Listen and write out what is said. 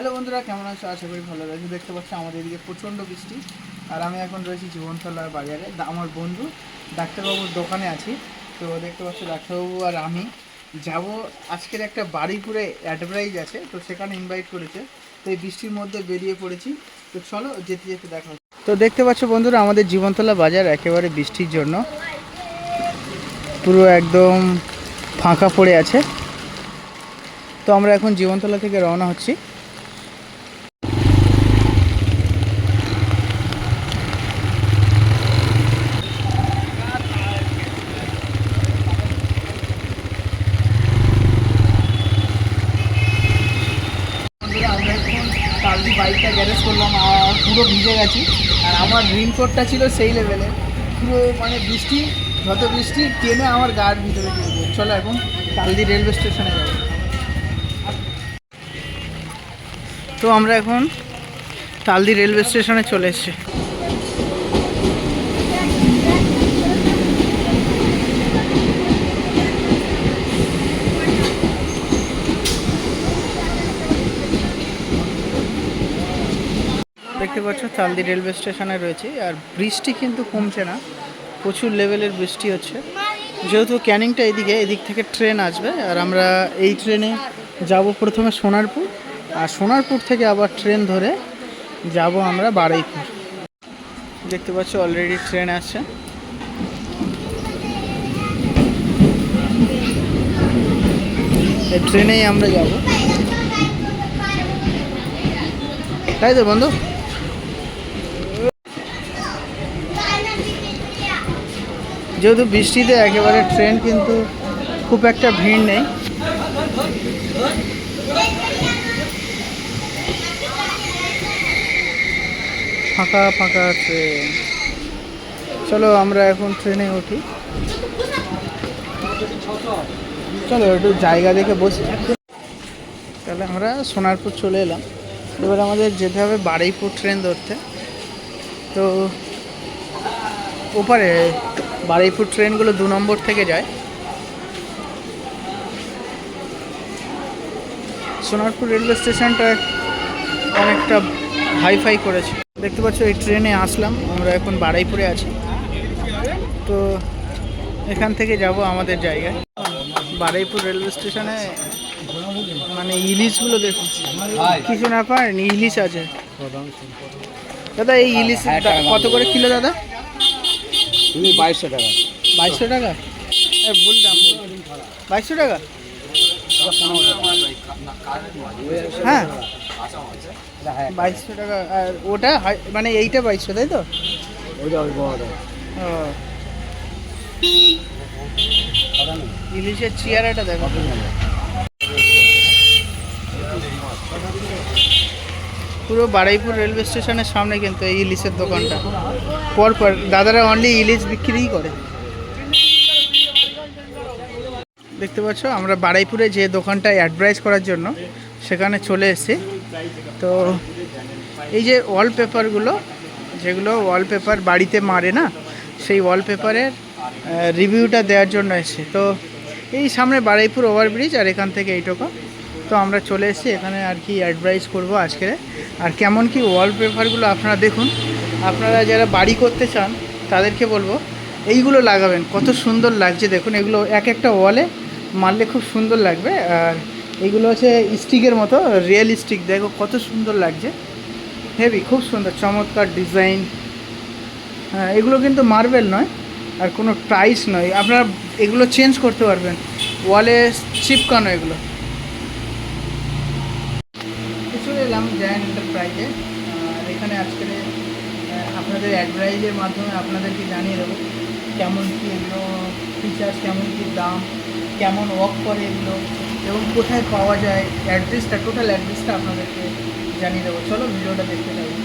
Hello বন্ধুরা, কেমন আছো? আশা করি ভালো রয়েছে দেখতে পাচ্ছি আমাদের এদিকে প্রচণ্ড বৃষ্টি। আর আমি এখন রয়েছি জীবনতলার বাজারে। আমার বন্ধু ডাক্তারবাবুর দোকানে আছি। তো দেখতে পাচ্ছি ডাক্তারবাবু আর আমি যাব। আজকের একটা বাড়িপুরে অ্যাডভার্টাইজ আছে, তো সেখানে ইনভাইট করেছে। তো এই বৃষ্টির মধ্যে বেরিয়ে পড়েছি। তো চলো যেতে যেতে দেখা। তো দেখতে পাচ্ছ বন্ধুরা, আমাদের জীবনতলা বাজার একেবারে বৃষ্টির জন্য। পুরো একদম ফাঁকা পড়ে আছে। তো আমরা এখন জীবনতলা থেকে রওনা হচ্ছি বন্ধুরা, আমরা এখন কালদি বাইকটা গ্যারেজ করলাম আর পুরো ভিজে গেছি। আর আমার রেনকোটটা ছিল সেই লেভেলে পুরো মানে বৃষ্টি, যত বৃষ্টি টেনে আমার গার ভিতরে দিয়ে চলো এখন কালদি রেলওয়ে স্টেশনে যাব। তো আমরা এখন তালদি রেলওয়ে স্টেশনে চলে এসেছি। দেখতে পাচ্ছ তালদি রেলওয়ে স্টেশনে রয়েছে, আর বৃষ্টি কিন্তু কমছে না, প্রচুর লেভেলের বৃষ্টি হচ্ছে। যেহেতু ক্যানিংটা এদিকে, এদিক থেকে ট্রেন আসবে, আর আমরা এই ট্রেনে যাব প্রথমে সোনারপুর, আর সোনারপুর থেকে আবার ট্রেন ধরে যাব আমরা বারুইপুর। দেখতে পাচ্ছ অলরেডি ট্রেন আসছে। এই ট্রেনেই আমরা যাব। তাই তো বন্ধু? যেহেতু বৃষ্টিতে একেবারে ট্রেন কিন্তু খুব একটা ভিড় নেই। ফাঁকা ফাঁকা ট্রেন। চলো আমরা এখন ট্রেনে উঠি। চলো, একটু জায়গা দেখে বসি। তাহলে আমরা সোনারপুর চলে এলাম। এবার আমাদের যেতে হবে বারুইপুর ট্রেন ধরতে। তো ওপারে বারুইপুর ট্রেনগুলো দু নম্বর থেকে যায়। সোনারপুর রেলওয়ে স্টেশনটা অনেকটা হাইফাই করেছে। দেখতে পাচ্ছ এই ট্রেনে আসলাম আমরা এখন বারুইপুরে আছি। তো এখান থেকে যাব আমাদের জায়গায়। বারুইপুর রেলওয়ে স্টেশনে মানে ইলিশগুলো দেখুন। কিছু না পারেন ইলিশ আছে। দাদা এই ইলিশ কত করে কিলো দাদা? তুমি বাইশশো টাকা। বাইশশো টাকা? এ, ভুল দাম বাইশশো টাকা? হ্যাঁ। বাইশশো টাকা আর ওটা মানে এইটা বাইশশো তাই তো? ইলিশের চেয়ারাটা দেখো। পুরো বারুইপুর রেলওয়ে স্টেশনের সামনে কিন্তু এই ইলিশের দোকানটা। পরপর দাদারা অনলি ইলিশ বিক্রিই করে। দেখতে পাচ্ছ, আমরা বারুইপুরে যে দোকানটা অ্যাডভার্টাইজ করার জন্য সেখানে চলে এসেছি। তো এই যে ওয়ালপেপারগুলো যেগুলো ওয়ালপেপার বাড়িতে মারে না, সেই ওয়ালপেপারের রিভিউটা দেওয়ার জন্য এসেছি। তো এই সামনে বারুইপুর ওভারব্রিজ আর এখান থেকে এইটুকু। তো আমরা চলে এসেছি, এখানে আর কি অ্যাডভাইস করব আজকে। আর কেমন কি ওয়ালপেপারগুলো আপনারা দেখুন, আপনারা যারা বাড়ি করতে চান, তাদেরকে বলব, এইগুলো লাগাবেন, কত সুন্দর লাগছে দেখুন, এগুলো এক একটা ওয়ালে মারলে খুব সুন্দর লাগবে। আর এইগুলো হচ্ছে স্টিকের মতো রিয়েল স্টিক দেখো কত সুন্দর লাগছে। হেভি খুব সুন্দর, চমৎকার ডিজাইন হ্যাঁ এগুলো কিন্তু মার্বেল নয়, আর কোনো প্রাইস নয়। আপনারা এগুলো চেঞ্জ করতে পারবেন। ওয়ালে চিপকানো এগুলো চলে এলাম জায়ান্ট এন্টারপ্রাইজে আর এখানে আজকে আপনাদের অ্যাডভাইজের মাধ্যমে আপনাদেরকে জানিয়ে দেবো কেমন কী এগুলো ফিচার্স কেমন কী দাম, কেমন ওয়ার্ক করে এগুলো, এবং কোথায় পাওয়া যায়। অ্যাড্রেসটা টোটাল অ্যাড্রেসটা আপনাদেরকে জানিয়ে দেবো। চলো, ভিডিওটা দেখতে থাকুন।